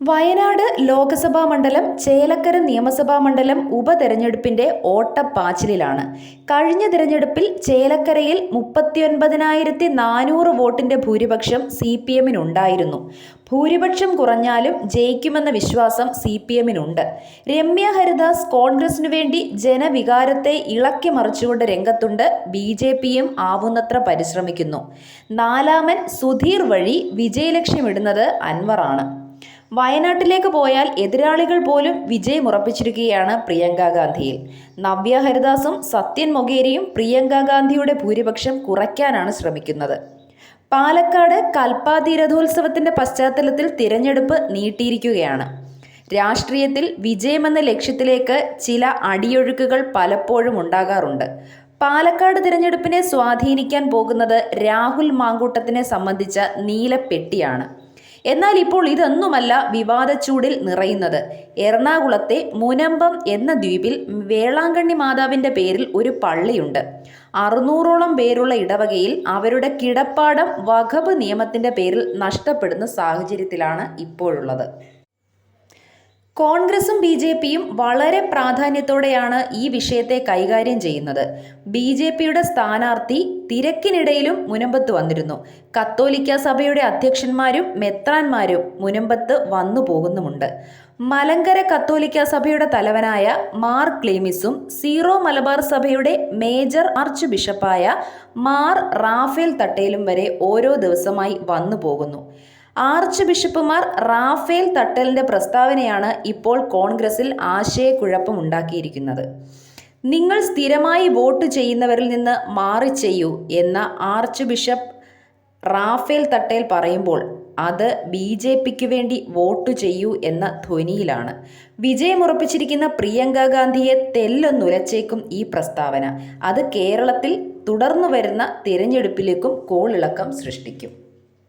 വയനാട് ലോക്സഭാ മണ്ഡലം ചേലക്കര നിയമസഭാ മണ്ഡലം ഉപതെരഞ്ഞെടുപ്പിന്റെ ഓട്ടപ്പാച്ചിലിലാണ്. കഴിഞ്ഞ തിരഞ്ഞെടുപ്പിൽ ചേലക്കരയിൽ മുപ്പത്തിയൊൻപതിനായിരത്തി നാനൂറ് വോട്ടിന്റെ ഭൂരിപക്ഷം സി പി എമ്മിനുണ്ടായിരുന്നു. ഭൂരിപക്ഷം കുറഞ്ഞാലും ജയിക്കുമെന്ന വിശ്വാസം സി പി എമ്മിനുണ്ട്. രമ്യ ഹരിദാസ് കോൺഗ്രസിനു വേണ്ടി ജനവികാരത്തെ ഇളക്കി മറിച്ചുകൊണ്ട് രംഗത്തുണ്ട് ബി ജെ പിയും ആവുന്നത്ര പരിശ്രമിക്കുന്നു. നാലാമൻ സുധീർ വഴി വിജയലക്ഷ്യമിടുന്നത് അൻവറാണ്. വയനാട്ടിലേക്ക് പോയാൽ എതിരാളികൾ പോലും വിജയമുറപ്പിച്ചിരിക്കുകയാണ് പ്രിയങ്ക ഗാന്ധിയിൽ. നവ്യ ഹരിദാസും സത്യൻ മൊഗേരിയും പ്രിയങ്ക ഗാന്ധിയുടെ ഭൂരിപക്ഷം കുറയ്ക്കാനാണ് ശ്രമിക്കുന്നത്. പാലക്കാട് കൽപ്പാതി പശ്ചാത്തലത്തിൽ തിരഞ്ഞെടുപ്പ് നീട്ടിയിരിക്കുകയാണ്. രാഷ്ട്രീയത്തിൽ വിജയമെന്ന ലക്ഷ്യത്തിലേക്ക് ചില അടിയൊഴുക്കുകൾ പലപ്പോഴും ഉണ്ടാകാറുണ്ട്. പാലക്കാട് തിരഞ്ഞെടുപ്പിനെ സ്വാധീനിക്കാൻ പോകുന്നത് രാഹുൽ മാങ്കൂട്ടത്തിനെ സംബന്ധിച്ച നീലപ്പെട്ടിയാണ്. എന്നാൽ ഇപ്പോൾ ഇതൊന്നുമല്ല വിവാദച്ചൂടിൽ നിറയുന്നത്. എറണാകുളത്തെ മുനമ്പം എന്ന ദ്വീപിൽ വേളാങ്കണ്ണി മാതാവിന്റെ പേരിൽ ഒരു പള്ളിയുണ്ട്. അറുന്നൂറോളം പേരുള്ള ഇടവകയിൽ അവരുടെ കിടപ്പാടം വഖബ് നിയമത്തിന്റെ പേരിൽ നഷ്ടപ്പെടുന്ന സാഹചര്യത്തിലാണ് ഇപ്പോഴുള്ളത്. കോൺഗ്രസും ബി ജെ പിയും വളരെ പ്രാധാന്യത്തോടെയാണ് ഈ വിഷയത്തെ കൈകാര്യം ചെയ്യുന്നത്. ബി ജെ പിയുടെ സ്ഥാനാർത്ഥി തിരക്കിനിടയിലും മുനമ്പത്ത് വന്നിരുന്നു. കത്തോലിക്ക സഭയുടെ അധ്യക്ഷന്മാരും മെത്രാന്മാരും മുനമ്പത്ത് വന്നു പോകുന്നുമുണ്ട്. മലങ്കര കത്തോലിക്ക സഭയുടെ തലവനായ മാർ ക്ലീമിസും സീറോ മലബാർ സഭയുടെ മേജർ ആർച്ച് ബിഷപ്പായ മാർ റാഫേൽ തട്ടേലും വരെ ഓരോ ദിവസമായി വന്നു പോകുന്നു. ആർച്ച് ബിഷപ്പുമാർ റാഫേൽ തട്ടലിന്റെ പ്രസ്താവനയാണ് ഇപ്പോൾ കോൺഗ്രസിൽ ആശയക്കുഴപ്പം ഉണ്ടാക്കിയിരിക്കുന്നത് നിങ്ങൾ സ്ഥിരമായി വോട്ട് ചെയ്യുന്നവരിൽ നിന്ന് മാറി ചെയ്യൂ എന്ന ആർച്ച് ബിഷപ്പ് റാഫേൽ തട്ടേൽ പറയുമ്പോൾ അത് ബി ജെ പിക്ക് വേണ്ടി വോട്ട് ചെയ്യൂ എന്ന ധ്വനിയിലാണ്. വിജയമുറപ്പിച്ചിരിക്കുന്ന പ്രിയങ്ക ഗാന്ധിയെ തെല്ലൊന്നുലച്ചേക്കും ഈ പ്രസ്താവന. അത് കേരളത്തിൽ തുടർന്നു വരുന്ന തിരഞ്ഞെടുപ്പിലേക്കും കോളിളക്കം സൃഷ്ടിക്കും.